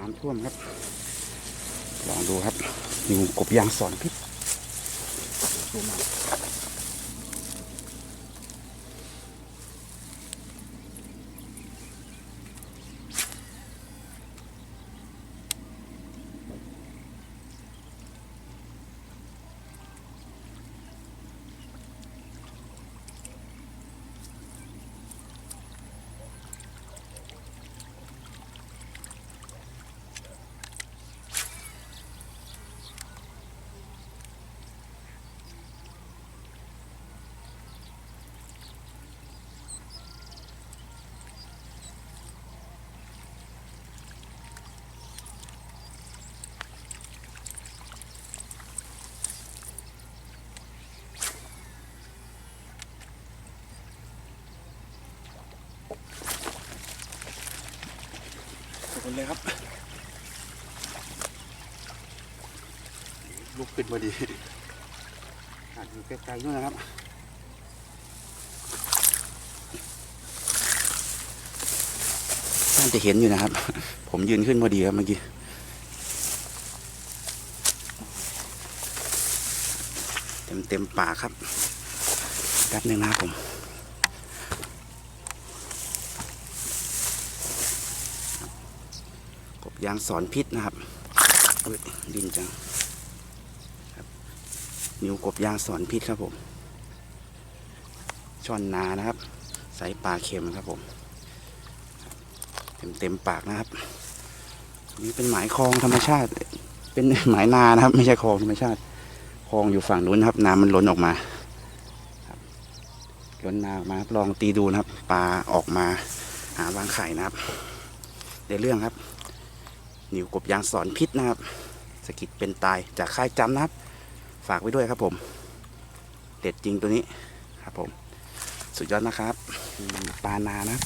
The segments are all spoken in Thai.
น้ำท่วมครับ ลองดูครับมีกบยางสอนพิษ คนเลยครับ ลุกขึ้นพอดีอาจอยู่ไกลๆนู่นนะครับท่านจะเห็นอยู่นะครับ ผมยืนขึ้นพอดีครับเมื่อกี้เต็มเต็มๆปาครับแป๊บหนึงนะครับผม กบ ยางสอนพิษนะครับดินจังนิ้วกบยางสอนพิษครับผม ช่อนนานะครับ ใส่ปลาเค็มครับผม เต็มเต็มปากนะครับ นี่เป็นหมายคลองธรรมชาติ เป็นหมายนานะครับ ไม่ใช่คลองธรรมชาติ คลองอยู่ฝั่งนู้นนะครับ น้ำมันล้นออกมาล้นนาออกมาลองตีดูนะครับ ปลาออกมาหาวางไข่นะครับ ในเรื่องครับ นิวกบยางสอนพิษนะครับ สกิดเป็นตายจากค่ายจำนะครับ ฝากไว้ด้วยครับผม เด็ดจริงตัวนี้ครับผม สุดยอดนะครับ ปลานานะ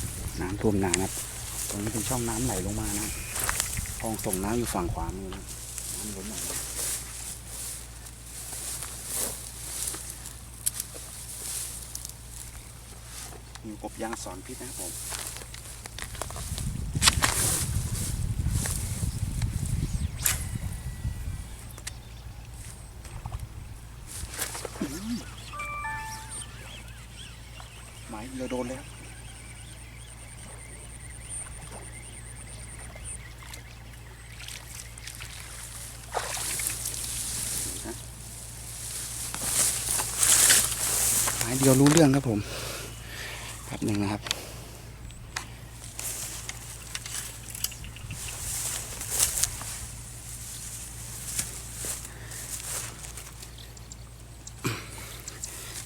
น้ำท่วมนานะครับ ตรงนี้เป็นช่องน้ำไหลลงมานะคลองส่งน้ำอยู่ฝั่งขวามือนะน้ำล้นออกมานิวกบยางสอนพิษนะครับผมายเรือโดนเลยครับหายเดียวรู้เรื่องครับผมแป๊บหนึ่งนะครับ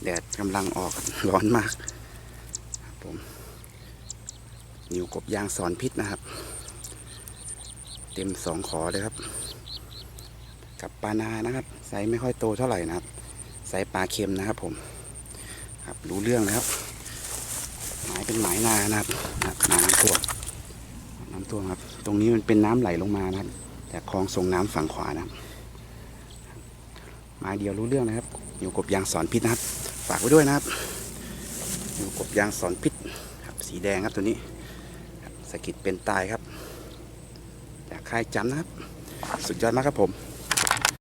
แดดกำลังออกร้อนมาก ผมนิวกบยางสอนพิษนะครับ เต็มสองขอเลยครับ กับปลานานะครับไซส์ไม่ค่อยโตเท่าไหร่นะครับไซส์ปลาเค็มนะครับผม ครับรู้เรื่องนะครับหมายเป็นหมายนานะครับน้ำท่วมน้ำท่วมครับ ตรงนี้มันเป็นน้ำไหลลงมานะครับจากคลองส่งน้ำฝั่งขวานะครับหมายเดียวรู้เรื่องนะครับนิวกบยางสอนพิษนะครับ ฝากไว้ด้วยนะครับ อยู่กบยางสอนพิษครับสีแดงครับตัวนี้สะกิดเป็นตายครับอยากคายจำนะครับ สุดยอดมากครับผม